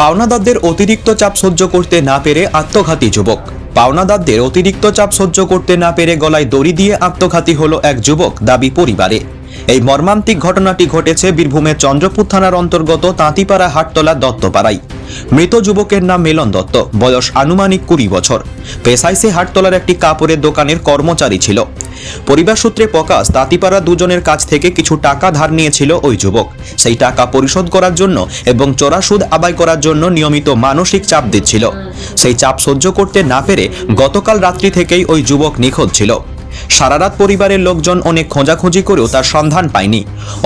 পাওনাদারদের অতিরিক্ত চাপ সহ্য করতে না পেরে আত্মঘাতী যুবক। পাওনাদারদের অতিরিক্ত চাপ সহ্য করতে না পেরে গলায় দড়ি দিয়ে আত্মঘাতী হলো এক যুবক দাবি পরিবারে। এই মর্মান্তিক ঘটনাটি ঘটেছে বীরভূমের চন্দ্রপুর থানার অন্তর্গত তাঁতিপাড়া হাটতলা দত্তপাড়ায়। মৃত যুবকের নাম মিলন দত্ত, বয়স আনুমানিক কুড়ি বছর। পেশায় সে হাটতলার একটি কাপড়ের দোকানের কর্মচারী ছিল। পরিবার সূত্রে প্রকাশ, তাঁতিপাড়া দুজনের কাছ থেকে কিছু টাকা ধার নিয়েছিল ওই যুবক। সেই টাকা পরিশোধ করার জন্য এবং চোরা সুদ আদায় করার জন্য নিয়মিত মানসিক চাপ দিচ্ছিল। সেই চাপ সহ্য করতে না পেরে গতকাল রাত্রি থেকেই ওই যুবক নিখোঁজ ছিল। সারারাত পরিবারের লোকজন অনেক খোঁজাখুঁজি করেও তার সন্ধান পায়নি।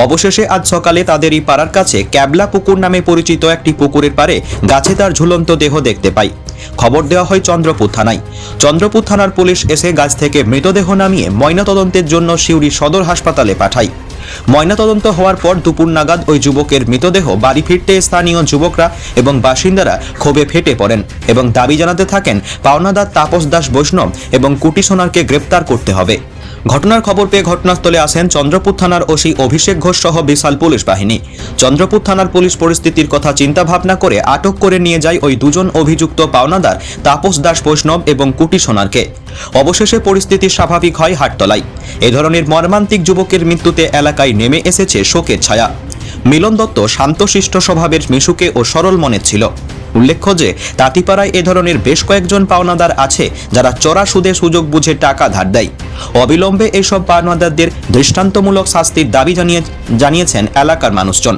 অবশেষে আজ সকালে তাদেরই পাড়ার কাছে ক্যাবলা পুকুর নামে পরিচিত একটি পুকুরের পারে গাছে তার ঝুলন্ত দেহ দেখতে পাই। খবর দেওয়া হয় চন্দ্রপুর থানায়। চন্দ্রপুর থানার পুলিশ এসে গাছ থেকে মৃতদেহ নামিয়ে ময়নাতদন্তের জন্য সিউড়ি সদর হাসপাতালে পাঠায়। ময়নাতদন্ত হওয়ার পর দুপুর নাগাদ ওই যুবকের মৃতদেহ বাড়ি ফিরতে স্থানীয় যুবকরা এবং বাসিন্দারা ক্ষোভে ফেটে পড়েন এবং দাবি জানাতে থাকেন, পাওনাদার তাপস দাস বৈষ্ণব এবং কুটিসোনারকে গ্রেপ্তার করতে হবে। ঘটনার খবর পেয়ে ঘটনাস্থলে আসেন চন্দ্রপুর থানার ওসি অভিষেক ঘোষ সহ বিশাল পুলিশ বাহিনী। চন্দ্রপুর থানার পুলিশ পরিস্থিতির কথা চিন্তা ভাবনা করে আটক করে নিয়ে যায় ওই দুজন অভিযুক্ত পাওনাদার তাপস দাস বৈষ্ণব এবং কুটি সোনারকে। অবশেষে পরিস্থিতি স্বাভাবিক হয় হাটতলায়। এ ধরনের মর্মান্তিক যুবকের মৃত্যুতে এলাকায় নেমে এসেছে শোকের ছায়া। মিলন দত্ত শান্তশিষ্ট স্বভাবের মিশুকে ও সরল মনের ছিল। উল্লেখ্য যে তাঁতিপাড়ায় এ ধরনের বেশ কয়েকজন পাওনাদার আছে যারা চড়া সুদে সুযোগ বুঝে টাকা ধার দেয়। অবিলম্বে এইসব পাওনাদারদের দৃষ্টান্তমূলক শাস্তির দাবি জানিয়ে জানিয়েছেন এলাকার মানুষজন।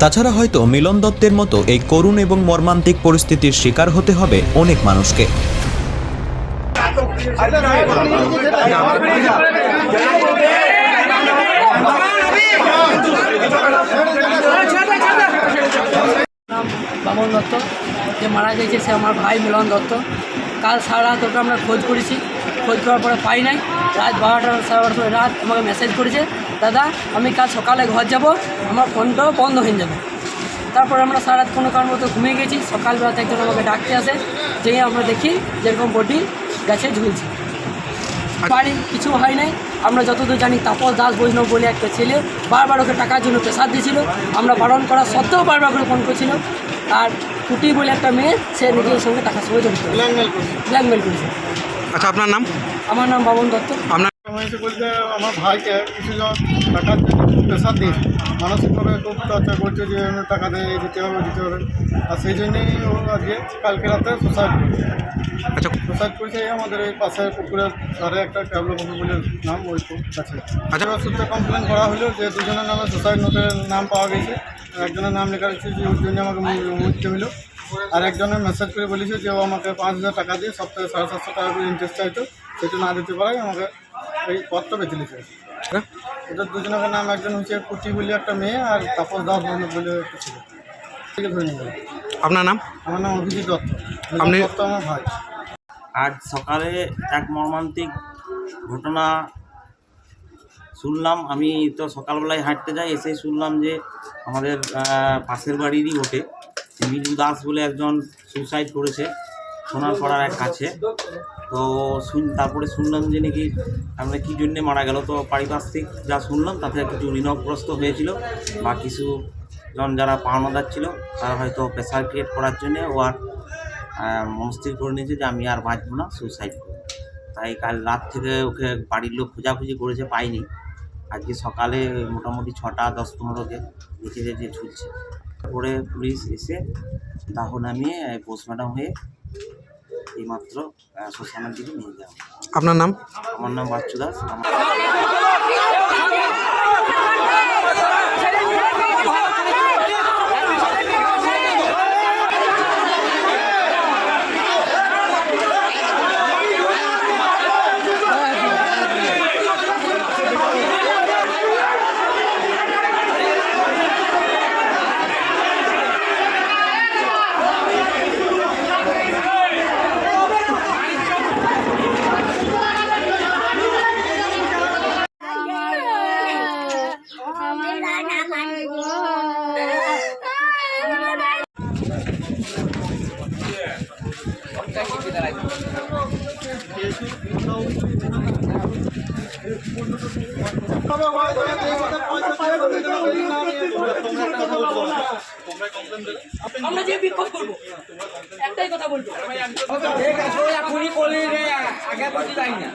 তাছাড়া হয়তো মিলন দত্তের মতো এই করুণ এবং মর্মান্তিক পরিস্থিতির শিকার হতে হবে অনেক মানুষকে। নাম বামন দত্ত যে মারা গেছে সে আমার ভাই মিলন দত্ত। কাল সারা রাত ওকে আমরা খোঁজ করেছি। খোঁজ করার পরে পাই নাই। রাত বারোটা সাড়ে বারোটা সময় রাত আমাকে মেসেজ করেছে দাদা আমি কাল সকালে ঘর যাব আমার ফোনটাও বন্ধ হয়ে যাবে। তারপরে আমরা সারা রাত কোনো কারণ মতো ঘুমিয়ে গেছি। সকালবেলাতে একজন আমাকে ডাকতে আসে যেই আমরা দেখি যেরকম বডি গাছে ঝুলছে। বাড়ি কিছু হয় নাই। আমরা যতদূর জানি তাপস দাস বৈষ্ণব বলে একটা ছেলে বারবার ওকে টাকার জন্য প্রেসার দিয়েছিল। আমরা বারণ করা সত্ত্বেও বারবার করে ফোন করছিল। আর কুটি বলে একটা মেয়ে সে নিজের সঙ্গে টাকার সঙ্গে জড়িত। ব্ল্যাকমেল করেছে। আচ্ছা আপনার নাম? আমার নাম বাবন দত্ত। আপনার হয়েছে বলতে আমার ভাইকে কিছুজন খুব প্রেশার দিয়েছে মানসিকভাবে খুব টর্চার করছে যে টাকা দিয়ে দিতে হবে দিতে হবে। আর সেই জন্যই ও আজকে কালকে রাতে সুসাইড করেছে। আচ্ছা। সুসাইড করেছে আমাদের এই পাশের পুকুরের ধারে একটা ক্যাবলো বলে নাম ওই কাছে। আচ্ছা। সূত্রে কমপ্লেন করা হলো যে দুজনের নামে সুসাইড নোটের নাম পাওয়া গেছে। একজনের নাম লেখা রয়েছে যে ওর জন্য আমাকে মু- মরতে হলো। আর একজনের মেসেজ করে বলেছে যে ও আমাকে পাঁচ হাজার টাকা দিয়ে সপ্তাহে সাড়ে সাতশো টাকা করে ইন্টারেস্ট চাইতো। সেটা না দিতে পারায় আমাকে এই পথটা বেঁচে নিয়েছে ওদের দুজনের নাম একজন হচ্ছে কুটি বলে একটা মেয়ে আর তাপস দাস বলে বলে একটা ছিল। ঠিক আছে। আপনার নাম? আমার নাম অভিজিৎ দত্ত। আপনি- দত্ত আমার ভাই। আজ সকালে এক মর্মান্তিক ঘটনা শুনলাম। আমি তো সকালবেলায় হাঁটতে যাই এসে শুনলাম যে আমাদের পাশের বাড়িরই বটে। মিলু দাস বলে একজন সুইসাইড করেছে সোনার সোনারপাড়ার এক কাছে। তো শুন, তারপরে শুনলাম যে নাকি আমরা কী জন্যে মারা গেল? তো পারিপার্শ্বিক যা শুনলাম, তাতে কিছু ঋণগ্রস্ত হয়েছিল। বা কিছু জন যারা পাওনাদার ছিল, তারা হয়তো প্রেশার ক্রিয়েট করার জন্যে ও আর মনস্থির করে নিয়েছে যে আমি আর বাঁচবো না সুসাইড করব। তাই কাল রাত থেকে ওকে বাড়ির লোক খোঁজাখুঁজি করেছে, পাইনি। আজকে সকালে মোটামুটি ছটা, দশ পনেরোকে দেখেছে যে ঝুলছে। পরে পুলিশ এসে দাহ নামিয়ে পোস্টমর্টম হয়ে এইমাত্র সোশ্যাল শ্মশানের দিকে নিয়ে যাওয়া আপনার নাম? আমার নাম বাচ্চু দাস। আমরা যে বিক্ষোভ করব, একটাই কথা বলব। এখনই বলি রে আগে যাই না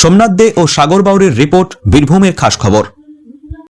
সোমনাথ দে ও সাগর বাউরের রিপোর্ট বীরভূমের খাস খবর।